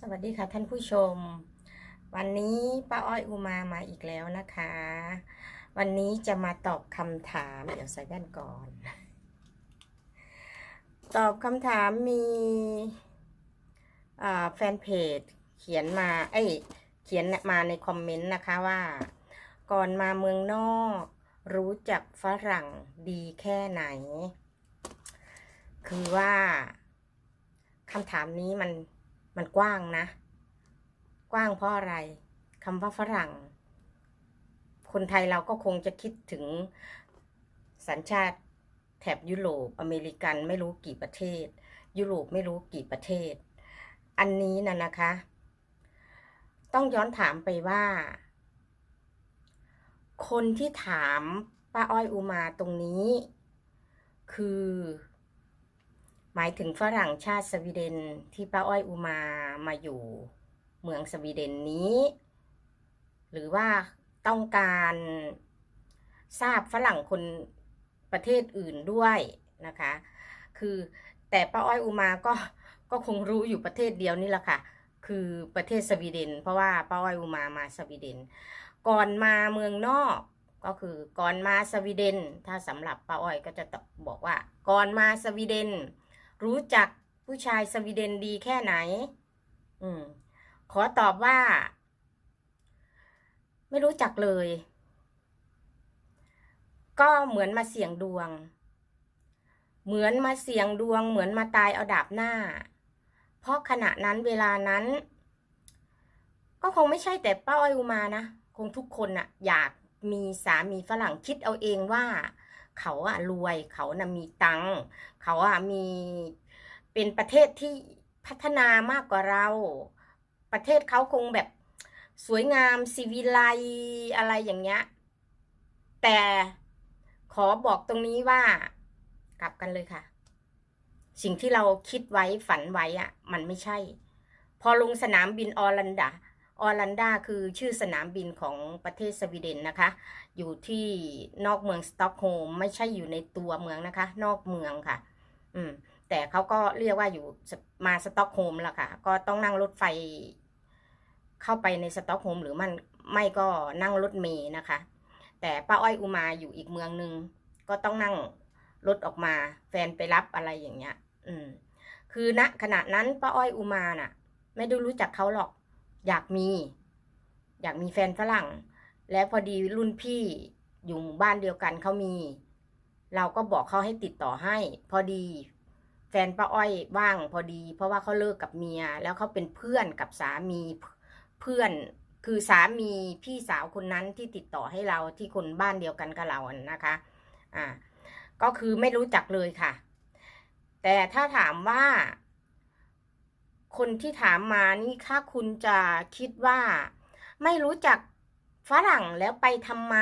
สวัสดีค่ะท่านผู้ชม วันนี้ป้าอ้อยอุมามาอีกแล้วนะคะ วันนี้จะมาตอบคำถามเดี๋ยวใส่แว่นก่อน ตอบคำถามมีแฟนเพจเขียนมาเอ้ยเขียนมาในคอมเมนต์นะคะว่า ก่อนมาเมืองนอก รู้จักฝรั่งดีแค่ไหน คือว่าคำถามนี้มัน มันกว้างนะ กว้างเพราะอะไรคำว่าฝรั่ง คนไทยเราก็คงจะคิดถึงสัญชาติแถบยุโรปอเมริกันไม่รู้กี่ประเทศ ยุโรปไม่รู้กี่ประเทศ อันนี้นะนะคะ ต้องย้อนถามไปว่า คนที่ถามป้าอ้อยอุมาตรงนี้ คือ หมายถึงฝรั่งชาติสวีเดนที่ป้าอ้อยอุมามาอยู่เมืองสวีเดนนี้ หรือว่าต้องการทราบฝรั่งคนประเทศอื่นด้วยนะคะ คือแต่ป้าอ้อยอุมาก็ก็คงรู้อยู่ประเทศเดียวนี่แหละค่ะ คือประเทศสวีเดน เพราะว่าป้าอ้อยอุมามาสวีเดน ก่อนมาเมืองนอกก็คือก่อนมาสวีเดน ถ้าสำหรับป้าอ้อยก็จะบอกว่าก่อนมาสวีเดน รู้จักผู้ชายสวีเดนดีแค่ไหน อืม ขอตอบว่า ไม่รู้จักเลย ก็เหมือนมาเสี่ยงดวง เหมือนมาเสี่ยงดวง เหมือนมาตายเอาดาบหน้า เพราะขณะนั้นเวลานั้น ก็คงไม่ใช่แต่ป้าอ้อยอุมานะ คงทุกคนอะอยากมีสามีฝรั่งคิดเอาเองว่า เขาอะรวยเขานะมีตังเขาอะมีเป็นประเทศที่พัฒนามากกว่าเรา ประเทศเขาคงแบบสวยงามสีวิไลอะไรอย่างเงี้ย แต่ขอบอกตรงนี้ว่ากลับกันเลยค่ะ สิ่งที่เราคิดไว้ฝันไว้อะมันไม่ใช่ พอลงสนามบินออรันดา ออรันดาคือชื่อสนามบินของประเทศสวีเดนนะคะ อยู่ที่นอกเมืองสต็อกโฮล์มไม่ใช่อยู่ในตัวเมืองนะคะ นอกเมืองค่ะ อืม แต่เขาก็เรียกว่าอยู่มาสต็อกโฮล์มละค่ะ ก็ต้องนั่งรถไฟเข้าไปในสต็อกโฮล์มหรือมันไม่ก็นั่งรถเมล์นะคะ แต่ป้าอ้อยอุมาอยู่อีกเมืองหนึ่งก็ต้องนั่งรถออกมา แฟนไปรับอะไรอย่างเงี้ย อืม คือณขณะนั้นป้าอ้อยอุมาน่ะ ไม่ได้รู้จักเขาหรอก อยากมี อยากมีแฟนฝรั่ง และพอดีรุ่นพี่อยู่หมู่บ้านเดียวกันเขามี เราก็บอกเขาให้ติดต่อให้ พอดีแฟนป้าอ้อยว่างพอดี เพราะว่าเขาเลิกกับเมีย แล้วเขาเป็นเพื่อนกับสามีเพื่อนคือสามีพี่สาวคนนั้นที่ติดต่อให้เราที่คนบ้านเดียวกันกับเราอะนะคะ อ่า ก็คือไม่รู้จักเลยค่ะ แต่ถ้าถามว่า คนที่ถามมานี่ถ้าคุณจะคิดว่าไม่รู้จักฝรั่งแล้วไปทำไม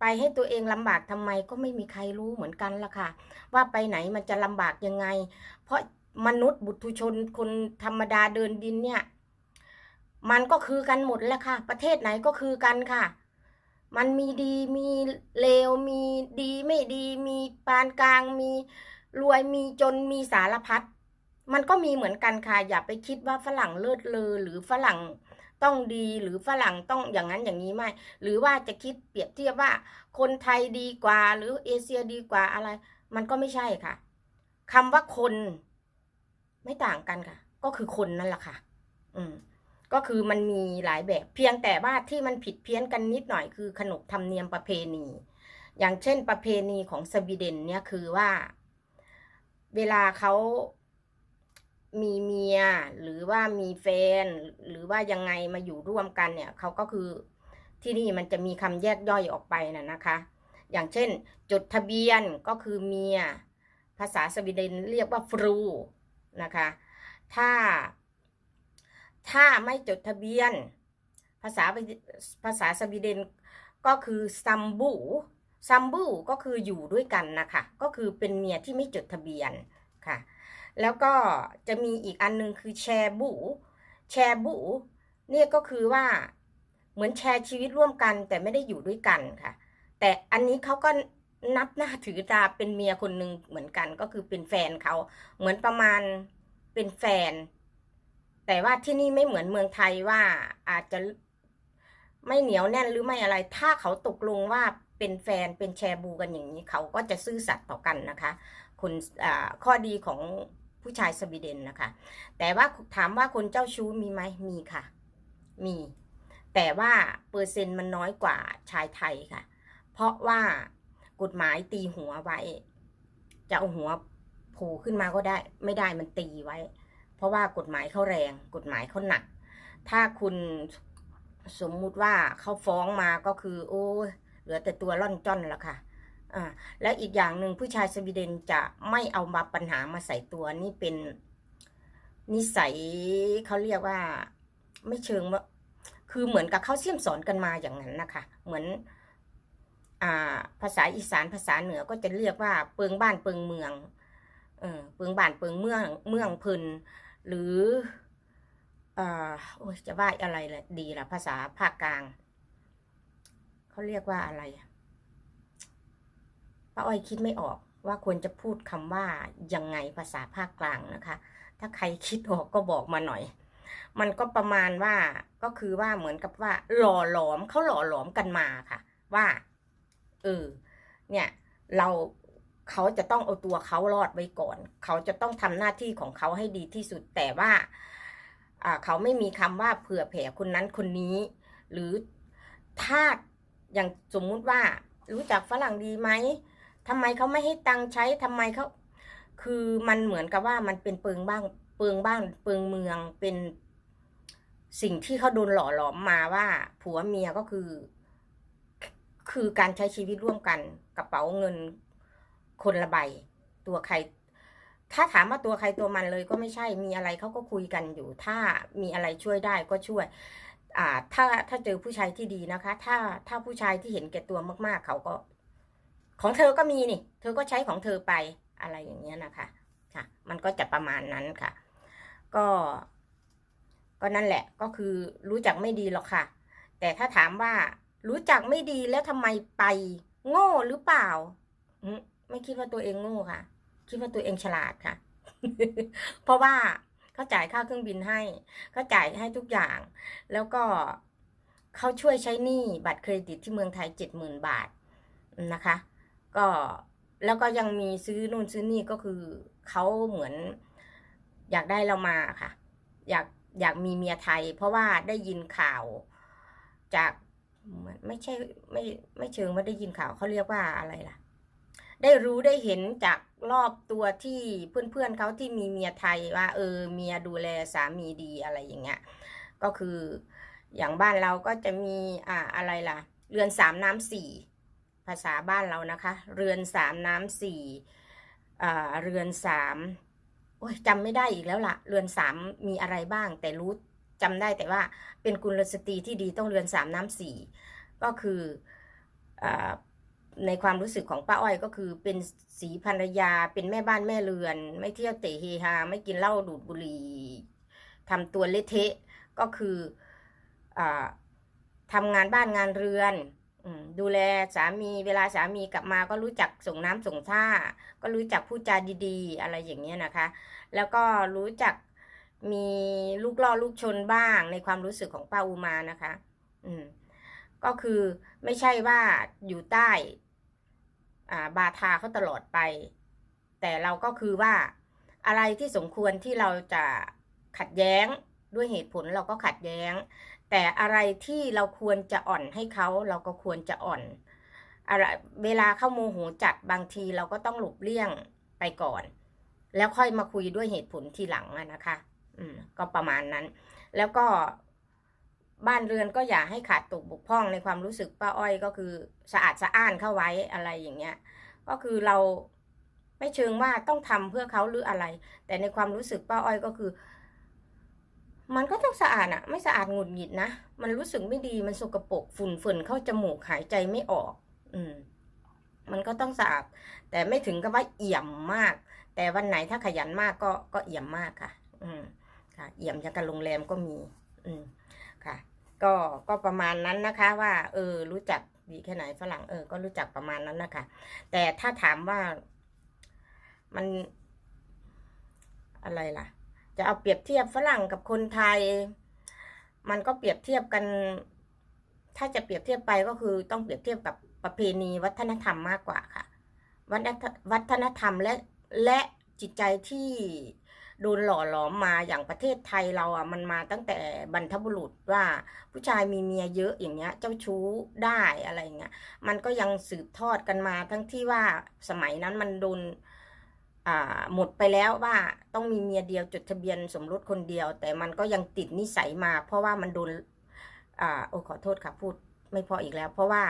ไปให้ตัวเองลำบากทำไมก็ไม่มีใครรู้เหมือนกันละค่ะ ว่าไปไหนมันจะลำบากยังไง เพราะมนุษย์บุตุชนคนธรรมดาเดินดินเนี่ย มันก็คือกันหมดแหละค่ะ ประเทศไหนก็คือกันค่ะ มันมีดีมีเลวมีดีไม่ดี มีปานกลาง มีรวยมีจนมีสารพัด มันก็มีเหมือนกันค่ะอย่าไปคิดว่าฝรั่งเลิศเลอหรือฝรั่งต้องดีหรือฝรั่งต้องอย่างนั้นอย่างนี้ไม่ หรือว่าจะคิดเปรียบเทียบว่าคนไทยดีกว่า หรือเอเชียดีกว่าอะไร มันก็ไม่ใช่ค่ะคำว่าคน ไม่ต่างกันค่ะ ก็คือคนนั่นแหละค่ะ อืม ก็คือมันมีหลายแบบเพียงแต่ว่าที่มันผิดเพี้ยนกันนิดหน่อยคือขนบธรรมเนียมประเพณี อย่างเช่นประเพณีของสวีเดนเนี่ยคือว่า เวลาเขา มีเมียหรือว่ามีแฟน หรือว่ายังไงมาอยู่ร่วมกันเนี่ยเขาก็คือที่นี่มันจะมีคำแยกย่อยออกไปนะนะคะ อย่างเช่น จดทะเบียนก็คือเมีย ภาษาสวีเดนเรียกว่าฟรูนะคะ ถ้า ถ้าไม่จดทะเบียน ภาษาภาษาสวีเดนก็คือซัมบูซัมบูก็คืออยู่ด้วยกันนะคะ ก็คือเป็นเมียที่ไม่จดทะเบียนค่ะ แล้วก็จะมีอีกอันนึงคือแชร์บูแชร์บูเนี่ยก็คือว่าเหมือนแชร์ชีวิตร่วมกัน แต่ไม่ได้อยู่ด้วยกันค่ะ แต่อันนี้เขาก็นับหน้าถือตาเป็นเมียคนหนึ่งเหมือนกันก็คือเป็นแฟนเขาเหมือนประมาณเป็นแฟน แต่ว่าที่นี่ไม่เหมือนเมืองไทยว่าอาจจะไม่เหนียวแน่นหรือไม่อะไร ถ้าเขาตกลงว่าเป็นแฟนเป็นแชร์บูกันอย่างนี้ เขาก็จะซื่อสัตย์ต่อกันนะคะคนอ่าข้อดีของ ผู้ชายสวีเดนนะคะ แต่ว่าถามว่าคนเจ้าชู้มีไหมมีค่ะ มี แต่ว่าเปอร์เซ็นต์มันน้อยกว่าชายไทยค่ะ เพราะว่ากฎหมายตีหัวไว้ จะเอาหัวโผล่ขึ้นมาก็ได้ ไม่ได้มันตีไว้ เพราะว่ากฎหมายเขาแรง กฎหมายเขาหนัก ถ้าคุณสมมุติว่าเขาฟ้องมาก็คือ โอ้เหลือแต่ตัวร่อนจ้อนแล้วค่ะ อ่าแล้วอีกอย่างหนึ่งผู้ชายสวีเดนจะไม่เอามาปัญหามาใส่ตัวนี่เป็นนิสัยเขาเรียกว่าไม่เชิงว่าคือเหมือนกับเขาเสี่ยมสอนกันมาอย่างนั้นนะคะ เหมือนอ่าภาษาอีสานภาษาเหนือก็จะเรียกว่าเปิงบ้านเปิงเมืองเออเปิงบ้านเปิงเมืองเมืองพึนหรืออ่าโอ้ยจะว่าอะไรละดีล่ะภาษาภาคกลางเขาเรียกว่าอะไรอะ ป้าอ้อยคิดไม่ออกว่าควรจะพูดคำว่ายังไงภาษาภาคกลางนะคะ ถ้าใครคิดออกก็บอกมาหน่อย มันก็ประมาณว่าก็คือว่าเหมือนกับว่า หล่อหลอมเขาหล่อหลอมกันมาค่ะ ว่าเออเนี่ยเราเขาจะต้องเอาตัวเขารอดไว้ก่อน เขาจะต้องทำหน้าที่ของเขาให้ดีที่สุดแต่ว่าเขาไม่มีคำว่าเผื่อแผ่คนนั้นคนนี้ หรือถ้าอย่างสมมุติว่ารู้จักฝรั่งดีไหม ทำไมเขาไม่ให้ตังค์ใช้ทำไมเขาคือมันเหมือนกับว่ามันเป็นเปิงบ้างเปิงบ้านเปิงเมืองเป็นสิ่งที่เขาโดนหล่อหลอมมาว่า ผัวเมียก็คือ คือการใช้ชีวิตร่วมกันกระเป๋าเงินคนละใบตัวใคร ถ้าถามว่าตัวใครตัวมันเลยก็ไม่ใช่มีอะไรเขาก็คุยกันอยู่ ถ้ามีอะไรช่วยได้ก็ช่วย อ่า ถ้าถ้าเจอผู้ชายที่ดีนะคะ ถ้าถ้าผู้ชายที่เห็นแก่ตัวมาก ๆ เขาก็ ของเธอก็มีนี่ เธอก็ใช้ของเธอไปอะไรอย่างเงี้ยนะคะ ค่ะ มันก็จะประมาณนั้นค่ะ ก็ ก็นั่นแหละ ก็คือรู้จักไม่ดีหรอกค่ะ แต่ถ้าถามว่ารู้จักไม่ดีแล้วทำไมไป โง่หรือเปล่า ไม่คิดว่าตัวเองโง่ค่ะ คิดว่าตัวเองฉลาดค่ะ เพราะว่าเขาจ่ายค่าเครื่องบินให้เขาจ่ายให้ทุกอย่าง แล้วก็เขาช่วยใช้หนี้บัตรเครดิตที่เมืองไทยเจ็ดหมื่นบาทนะคะ ก็แล้วก็ยังมีซื้อนู่นซื้อนี่ก็คือเขาเหมือนอยากได้เรามาค่ะ อยากอยากมีเมียไทย เพราะว่าได้ยินข่าวจากเหมือนไม่ใช่ไม่ไม่เชิงว่าได้ยินข่าวเขาเรียกว่าอะไรล่ะ ได้รู้ได้เห็นจากรอบตัวที่เพื่อนๆเขาที่มีเมียไทยว่า เออเมียดูแลสามีดีอะไรอย่างเงี้ยก็คืออย่างบ้านเราก็จะมีอ่าอะไรล่ะ เรือนสามน้ำสี่ ภาษาบ้านเรานะคะ เรือนสามน้ำสี่เรือนสามโอ้ยจำไม่ได้อีกแล้วล่ะ เรือนสามมีอะไรบ้าง แต่รู้จำได้แต่ว่าเป็นกุลสตรีที่ดีต้องเรือนสามน้ำสี่ก็คืออในความรู้สึกของป้าอ้อยก็คือเป็นสีภรรยาเป็นแม่บ้านแม่เรือน ไม่เที่ยวเตะเฮฮาไม่กินเหล้าดูดบุหรี่ทำตัวเละเทะก็คืออทำงานบ้านงานเรือน ดูแลสามีเวลาสามีกลับมาก็รู้จักส่งน้ำส่งท่า ก็รู้จักพูดจาดีๆ อะไรอย่างเงี้ยนะคะ แล้วก็รู้จักมีลูกล่อลูกชนบ้างในความรู้สึกของป้าอุมานะคะ อืม ก็คือไม่ใช่ว่าอยู่ใต้ อ่า บาทาเขาตลอดไป แต่เราก็คือว่าอะไรที่สมควรที่เราจะขัดแย้งด้วยเหตุผลเราก็ขัดแย้ง แต่อะไรที่เราควรจะอ่อนให้เขาเราก็ควรจะอ่อนอะไรเวลาเข้าโมโหจัดบางทีเราก็ต้องหลบเลี่ยงไปก่อน แล้วค่อยมาคุยด้วยเหตุผลทีหลังนะคะ อืม ก็ประมาณนั้น แล้วก็บ้านเรือนก็อย่าให้ขาดตกบกพร่องในความรู้สึกป้าอ้อยก็คือสะอาดสะอ้านเข้าไว้อะไรอย่างเงี้ย ก็คือเราไม่เชิงว่าต้องทำเพื่อเขาหรืออะไร แต่ในความรู้สึกป้าอ้อยก็คือ มันก็ต้องสะอาดอะไม่สะอาดหงุดหงิดนะ มันรู้สึกไม่ดีมันสกปรกฝุ่นฝุ่นเข้าจมูกหายใจไม่ออก อืม มันก็ต้องสะอาด แต่ไม่ถึงกับว่าเอี่ยมมาก แต่วันไหนถ้าขยันมากก็ก็เอี่ยมมากค่ะ อืม ค่ะ เอี่ยมอย่างกับโรงแรมก็มี อืม ค่ะ ก็ก็ประมาณนั้นนะคะ ว่า เออ รู้จักดีแค่ไหนฝรั่งเออก็รู้จักประมาณนั้นนะคะ แต่ถ้าถามว่ามันอะไรล่ะ จะเอาเปรียบเทียบฝรั่งกับคนไทย มันก็เปรียบเทียบกัน ถ้าจะเปรียบเทียบไปก็คือต้องเปรียบเทียบกับประเพณีวัฒนธรรมมากกว่าค่ะ วัฒนวัฒนธรรมและและจิตใจที่โดนหล่อหลอมมาอย่างประเทศไทยเราอะมันมาตั้งแต่บรรพบุรุษว่าผู้ชายมีเมียเยอะอย่างเงี้ย เจ้าชู้ได้อะไรเงี้ย มันก็ยังสืบทอดกันมาทั้งที่ว่าสมัยนั้นมันโดน หมดไปแล้วว่าต้องมีเมียเดียวจดทะเบียนสมรสคนเดียว แต่มันก็ยังติดนิสัยมา เพราะว่ามันโดนอโอ้ขอโทษค่ะพูดไม่พออีกแล้ว เพราะว่า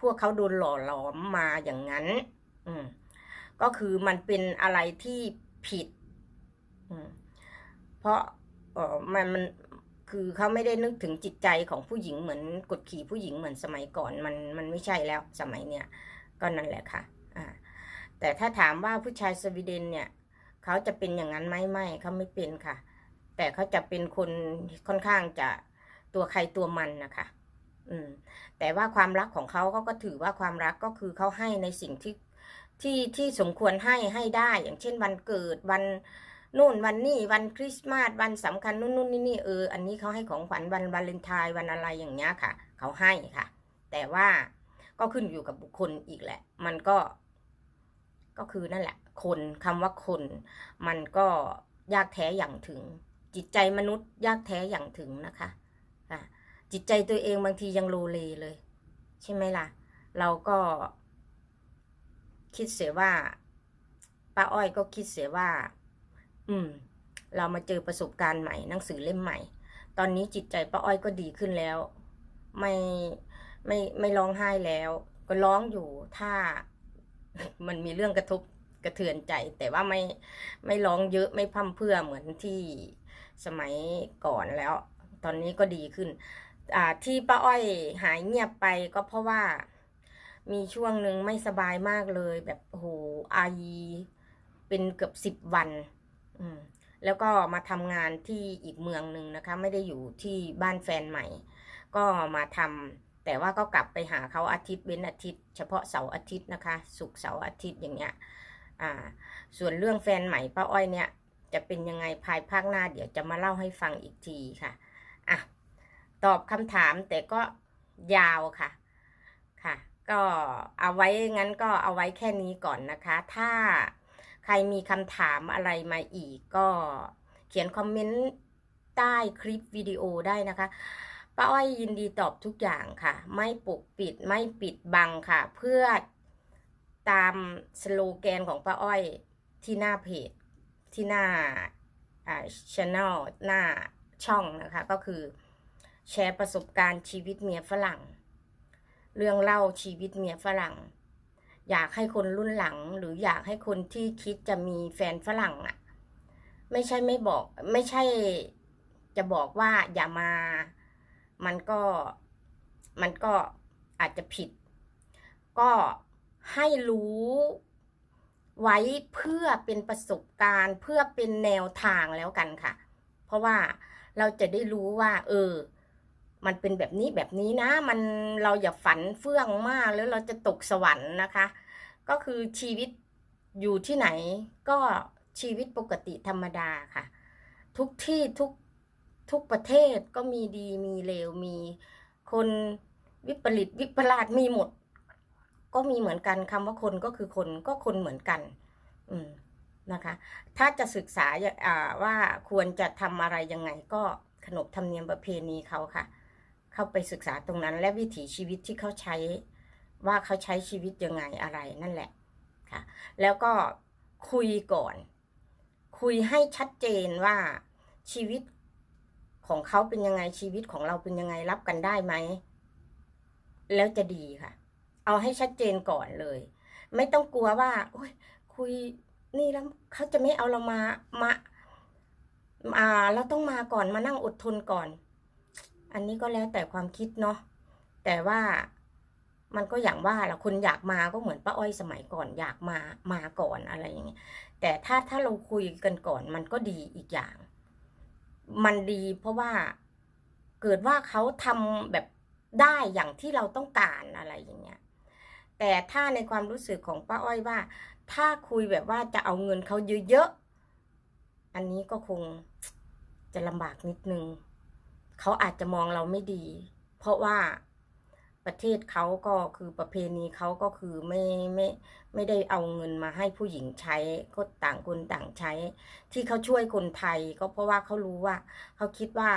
พวกเขาโดนหล่อหลอมมาอย่างนั้น อืมก็คือมันเป็นอะไรที่ผิด อืมเพราะเออมันมันคือเขาไม่ได้นึกถึงจิตใจของผู้หญิงเหมือนกดขี่ผู้หญิงเหมือนสมัยก่อน มันมันไม่ใช่แล้วสมัยเนี้ยก็นั่นแหละค่ะ อ่า แต่ถ้าถามว่าผู้ชายสวีเดนเนี่ย เขาจะเป็นอย่างนั้นไหมไม่เขาไม่เป็นค่ะ แต่เขาจะเป็นคนค่อนข้างจะตัวใครตัวมันนะคะ อืม แต่ว่าความรักของเขาเขาก็ถือว่าความรักก็คือเขาให้ในสิ่งที่ที่ที่สมควรให้ให้ได้ อย่างเช่นวันเกิดวันนู่นวันนี้วันคริสต์มาสวันสำคัญนู่นนู่นนี่นี่เอออันนี้เขาให้ของขวัญวันวาเลนไทน์วันอะไรอย่างเงี้ยค่ะ เขาให้ค่ะ แต่ว่าก็ขึ้นอยู่กับบุคคลอีกแหละ มันก็ ก็คือนั่นแหละ คนคำว่าคน มันก็ยากแท้อย่างถึง จิตใจมนุษย์ยากแท้อย่างถึงนะคะะจิตใจตัวเองบางทียังโลเลเลย ใช่ไหมล่ะ เราก็ คิดเสียว่าป้าอ้อยก็คิดเสียว่า อืม เรามาเจอประสบการณ์ใหม่หนังสือเล่มใหม่ ตอนนี้จิตใจป้าอ้อยก็ดีขึ้นแล้ว ไม่ไม่ไม่ร้องไห้แล้ว ก็ร้องอยู่ถ้า มันมีเรื่องกระทบกระเทือนใจ แต่ว่าไม่ไม่ร้องเยอะไม่พร่ำเพื่อเหมือนที่สมัยก่อนแล้ว ตอนนี้ก็ดีขึ้น อ่าที่ป้าอ้อยหายเงียบไปก็เพราะว่ามีช่วงหนึ่งไม่สบายมากเลย แบบโอ้โหไอเป็นเกือบสิบวัน อืมแล้วก็มาทำงานที่อีกเมืองหนึ่งนะคะ ไม่ได้อยู่ที่บ้านแฟนใหม่ ก็มาทำ แต่ว่าก็กลับไปหาเขาอาทิตย์เว้นอาทิตย์ เฉพาะเสาร์อาทิตย์นะคะ ศุกร์เสาร์อาทิตย์อย่างเงี้ยอ่า ส่วนเรื่องแฟนใหม่ป้าอ้อยเนี่ย จะเป็นยังไงภายภาคหน้าเดี๋ยวจะมาเล่าให้ฟังอีกทีค่ะอะตอบคำถามแต่ก็ยาวค่ะค่ะ ก็เอาไว้งั้นก็เอาไว้แค่นี้ก่อนนะคะ ถ้าใครมีคำถามอะไรมาอีกก็เขียนคอมเมนต์ใต้คลิปวิดีโอได้นะคะ ป้าอ้อยยินดีตอบทุกอย่างค่ะ ไม่ปกปิดไม่ปิดบังค่ะ เพื่อตามสโลแกนของป้าอ้อยที่หน้าเพจที่หน้าอ่าช anel หน้าช่องนะคะ ก็คือแชร์ประสบการณ์ชีวิตเมียฝรั่ง เรื่องเล่าชีวิตเมียฝรั่ง อยากให้คนรุ่นหลัง หรืออยากให้คนที่คิดจะมีแฟนฝรั่งอะ ไม่ใช่ไม่บอก ไม่ใช่จะบอกว่าอย่ามา มันก็มันก็อาจจะผิด ก็ให้รู้ไว้เพื่อเป็นประสบการณ์เพื่อเป็นแนวทางแล้วกันค่ะ เพราะว่าเราจะได้รู้ว่า เออ มันเป็นแบบนี้แบบนี้นะ มันเราอย่าฝันเฟื่องมากแล้วเราจะตกสวรรค์นะคะ ก็คือชีวิตอยู่ที่ไหนก็ชีวิตปกติธรรมดาค่ะ ทุกที่ทุก ทุกประเทศก็มีดีมีเลวมีคนวิปริตวิปลาสมีหมด ก็มีเหมือนกันคำว่าคนก็คือคนก็คนเหมือนกัน อืมนะคะ ถ้าจะศึกษาอ่าว่าควรจะทำอะไรยังไง ก็ขนบธรรมเนียมประเพณีเขาค่ะ เข้าไปศึกษาตรงนั้น และวิถีชีวิตที่เขาใช้ว่าเขาใช้ชีวิตยังไงอะไรนั่นแหละค่ะ แล้วก็คุยก่อน คุยให้ชัดเจนว่าชีวิต ของเขาเป็นยังไงชีวิตของเราเป็นยังไงรับกันได้ไหม แล้วจะดีค่ะ เอาให้ชัดเจนก่อนเลย ไม่ต้องกลัวว่าโอ้ยคุยนี่แล้วเขาจะไม่เอาเรามามาอ่าเราต้องมาก่อนมานั่งอดทนก่อน อันนี้ก็แล้วแต่ความคิดเนาะแต่ว่ามันก็อย่างว่าละคนอยากมาก็เหมือนป้าอ้อยสมัยก่อนอยากมามาก่อนอะไรอย่างเงี้ยแต่ถ้าถ้าเราคุยกันก่อนมันก็ดีอีกอย่าง มันดี เพราะว่าเกิดว่าเขาทำแบบได้อย่างที่เราต้องการอะไรอย่างเงี้ย แต่ถ้าในความรู้สึกของป้าอ้อยว่า ถ้าคุยแบบว่าจะเอาเงินเขาเยอะๆ อันนี้ก็คงจะลำบากนิดนึง เขาอาจจะมองเราไม่ดี เพราะว่า ประเทศเขาก็คือประเพณีเขาก็คือไม่ไม่ไม่ได้เอาเงินมาให้ผู้หญิงใช้ก็ต่างคนต่างใช้ ที่เขาช่วยคนไทยก็เพราะว่าเขารู้ว่าเขาคิดว่า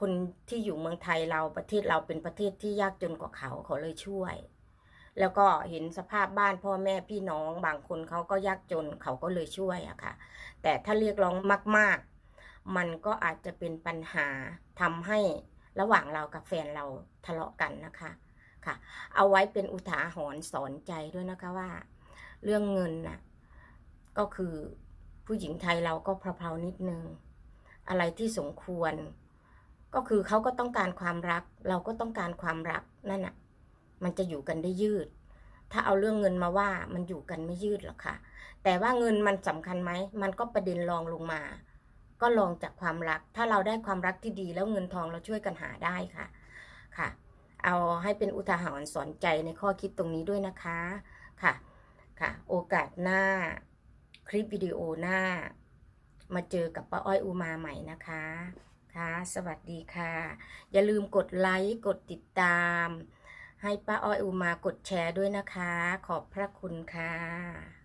คนที่อยู่เมืองไทยเราประเทศเราเป็นประเทศที่ยากจนกว่าเขาเขาเลยช่วย แล้วก็เห็นสภาพบ้านพ่อแม่พี่น้องบางคนเขาก็ยากจนเขาก็เลยช่วยอะค่ะ แต่ถ้าเรียกร้องมาก ๆ มันก็อาจจะเป็นปัญหาทำให้ ระหว่างเรากับแฟนเราทะเลาะกันนะคะค่ะ เอาไว้เป็นอุทาหรณ์สอนใจด้วยนะคะว่า เรื่องเงินน่ะก็คือผู้หญิงไทยเราก็เพลาๆนิดนึง อะไรที่สมควร ก็คือเขาก็ต้องการความรัก เราก็ต้องการความรักนั่นน่ะมันจะอยู่กันได้ยืด ถ้าเอาเรื่องเงินมาว่ามันอยู่กันไม่ยืดหรอกค่ะ แต่ว่าเงินมันสำคัญไหมมันก็ประเด็นรองลงมา ก็ลองจากความรัก ถ้าเราได้ความรักที่ดีแล้วเงินทองเราช่วยกันหาได้ค่ะค่ะ เอาให้เป็นอุทาหรณ์สอนใจในข้อคิดตรงนี้ด้วยนะคะค่ะค่ะ โอกาสหน้าคลิปวิดีโอหน้า มาเจอกับป้าอ้อยอุมาใหม่นะคะค่ะสวัสดีค่ะ อย่าลืมกดไลค์กดติดตาม ให้ป้าอ้อยอุมากดแชร์ด้วยนะคะ ขอบพระคุณค่ะ